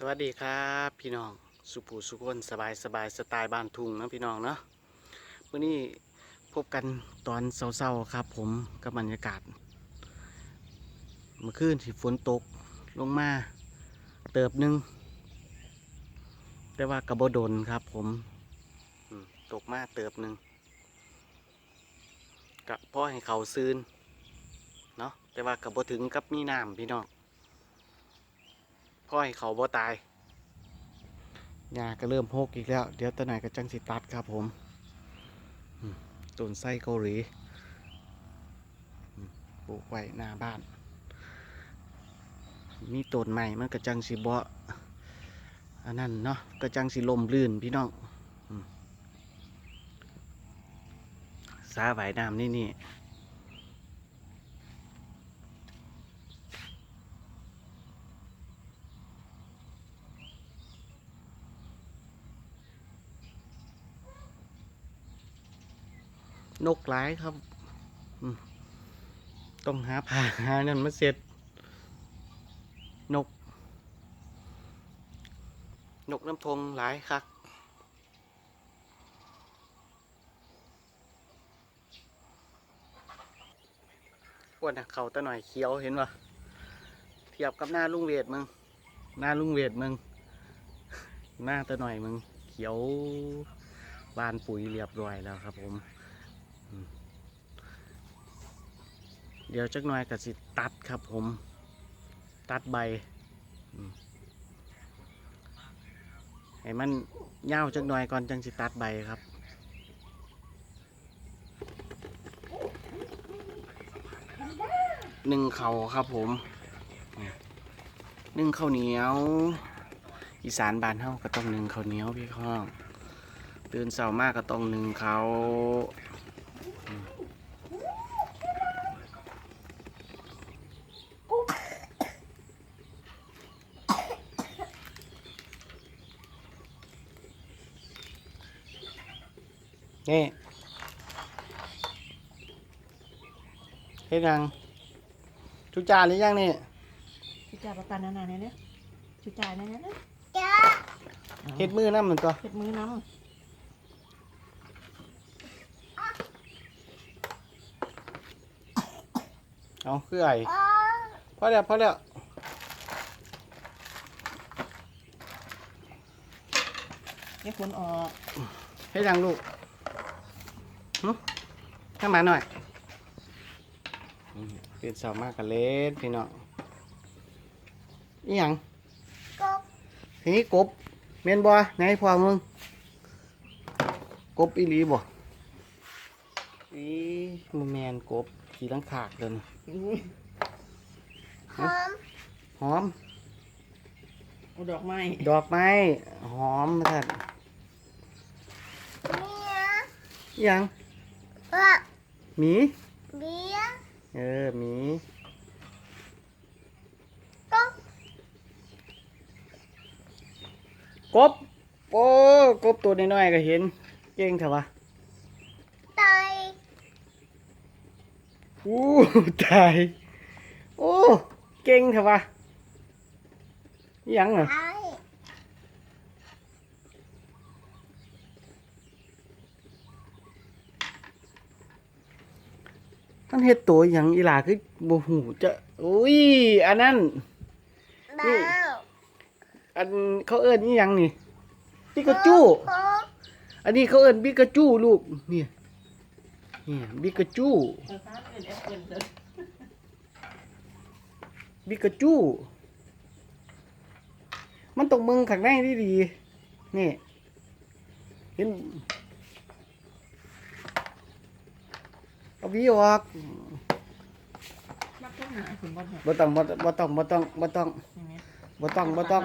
สวัสดีครับพี่น้องสุภูสุคนสบายสบายสไตล์บ้านทุ่งนะพี่น้องเนาะวันนี้พบกันตอนเศร้าๆครับ ผมกับบรรยากาศ เมื่อคืนที่ฝนตกลงมาเติบหนึงแต่ว่ากระโบดนครับ ผมตกมาเติบหนึ่งกะพ่อให้เขาซืนเนาะแต่ว่ากระโบถึงกับมีน้ำพี่น้อง พ่อให้เขาบ่ตายหญ้าก็เริ่มโฮกอีกแล้ว เดี๋ยวตะไหนก็จังสิตัดครับผมต้นไส้เกาหลีปลูกไว้หน้าบ้าน มีต้นใหม่มันก็จังสิบ่อันนั้นเนาะก็จังสิลมลื่นพี่น้องสาหวน้ำนี่นี่ นกหลายครับต้องหาผ้าหานั่นมาเสร็จ นก นกน้ำทงหลายครับอ้วนนะเขาตะหน่อยเขียวเห็นปะเทียบกับหน้าลุงเวทมึง หน้าลุงเวทมึง หน้าตะหน่อยมึง เขียวบานปุ๋ยเรียบร้อยแล้วครับผม เดี๋ยวจักหน่อยก็สิตัดครับผม ตัดใบ ให้มันเง่าวจักหน่อยก่อนจังสิตัดใบครับหนึ่งเขาครับผมหนึ่งข้าวเหนียว อีสานบานเฮาก็ต้องหนึ่งข้าวเหนียวพี่ข้อง ตื่นเช้ามากก็ต้องหนึ่งเขา นี่เฮ็ดยังทุกจานหรือยังนี่ชุดจ่าประกันนานาเนี่ยเนี่ยชุดจ่ายเนี่ยเนี่ยเฮ็ดมือน้ำมันตัวเฮ็ดมือน้เอาคือไอพอแล้วพอแล้วำเฮ็ดฝนออกเฮ็ดยังลูกหึ ข้างมาหน่อยอืมเปลี่ยนเสามากกันเล่นพี่น้องอีหยังทีนี้กบเมนบ่ไหนพอมึง กบอีหลีบ่อีมแมนกบขี่ลังขากเดินหอม หอมเอาดอกไม้ ดอกไม้ หอมมาทัดเนี่ยอิหยัง เออหมีเบียร์เออหมีก็กบโอ้กบตัวน้อยๆก็เห็น เก่งเถอะวะไตอู้ตายโอ้เก่งเถอะวะอิหยังอะไอ มันเฮ็ดตัวอิหยังอีหลาคือบ่หูจะอุ้ยอันนั้นดาวอันเขาเอิ้นอีหยังนี่ปิกาจูโค้กอันนี้เขาเอิ้นปิกาจูลูกเนี่ยเนี่ยปิกาจูเออฟ้าเอิ้นแอปเปิ้ลเด้อบิกาจูมันตกมึงข้างในดีดีๆนี่เห็น เอาวีออกมักต้องหาขุนบอลเนี่ยบ่ต้องบ่บ่ต้องบ่ต้องบ่ต้องอย่างเงี้ยบ่ต้องบ่ต้อง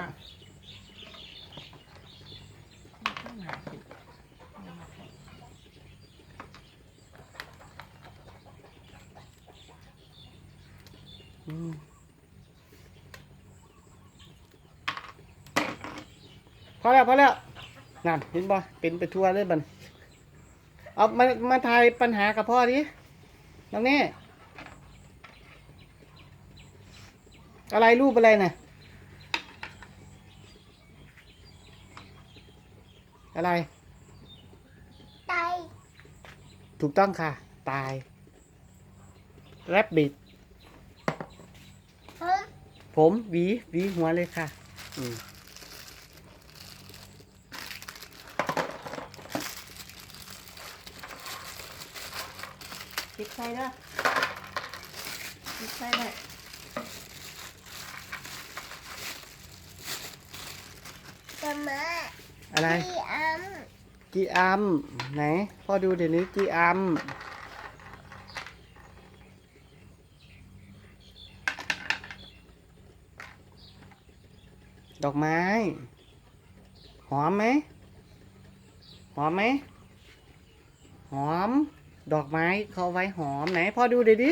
มักต้องหาขุนอืมพอแล้วพอแล้วนั่นเห็นบ่เป็นไปทั่วเลยบัดนเอามามาทายปัญหากับพ่อดิ น้องเน่อะไรรูปอะไรนะ่ะ อะไร ตาย ถูกต้องค่ะ ตาย แรบบิดผมผมวีวีหัวเลยค่ะ อืม ปิดไฟเด้อปิดไฟเลยจะมาอะไร พี่อัมกีอัมไหนพ่อดูเดี๋ยวนี้กีอัมดอกไม้ หอมไหมหอมไหมหอม ดอกไม้เขาเอาไว้หอมไหนพ่อดูเดี๋ยวดิ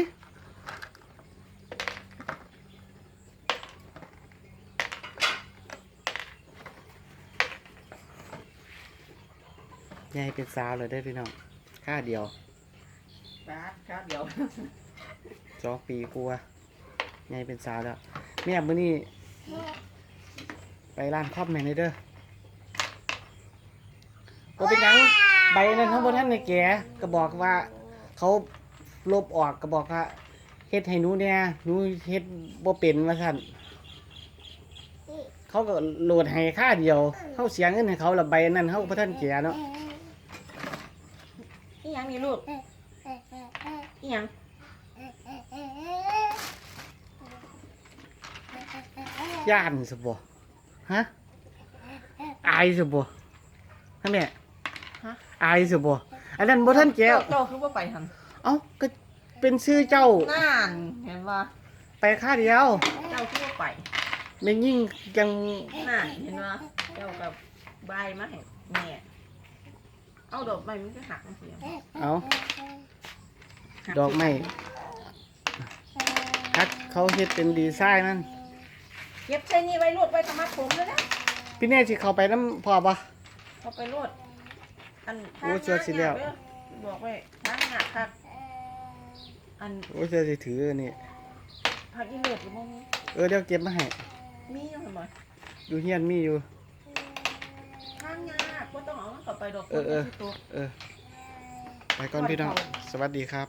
ยายเป็นสาวเลยได้อพี่น้องค่าเดียวปาดครับเดี๋ยวสองปีกลัวายายเป็นสาวแล้วแม่มื้อนี้ไปร้านครอบแม่นี่เด้อโอเป็นหยัง ใบนั้นทั้งบนท่านในแกก็บอกว่า เขาลบออกก็บอกว่าเฮ็ดให้หนูเนี่ยหนูเฮ็ดบ่เป็นว่าซั่นเขาก็โหลดให้ค่าเดียวเขาเสียเงินให้เขาและใบนั้นเขาบ่ทันแก่เนาะอีหยังนี่ลูกอีหยังย่านซะบ่ฮะอายซะบ่ฮะแม่ ฮะ อายซะบ่อันนั้นบ่ทันแก่เจ้าเจ้าคือว่าไปหันเอ้าก็เป็นชื่อเจ้าน่านเห็นว่าไปค่าเดียวเจ้าคือว่าไปแม่ยิ่งยังน่านเห็นว่าเจ้ากับใบายมาให้แม่เอาดอกใบมันก็หักเสียเอาหัดอกไม้ฮักเขาเฮ็ดเป็นดีไซน์นั่นเก็บใส่นี่ไว้รวดไว้ทำมัดผมเลยนะพี่เน่สิเข้าไปน้ำพอปะเอาไปรวด อันโอ้เชื่อสิแล้วบอกไว้ทางหนักครับอันโอ้ยเจะสิถืออันนี่ผักอีเลือดหรือบ่มีเออเดี๋ยวเก็บมาให้มีอยู่หั่นบ่อยู่เฮียนมีอยู่ ทางยากบ่ต้องเอามันเข้าไปดอกเออเออมันสิตัวเออ ไปก่อนพี่น้อง สวัสดีครับ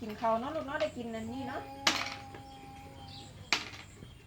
กินข้าวเนาะลูกเนาะได้กินอันนี้เนาะ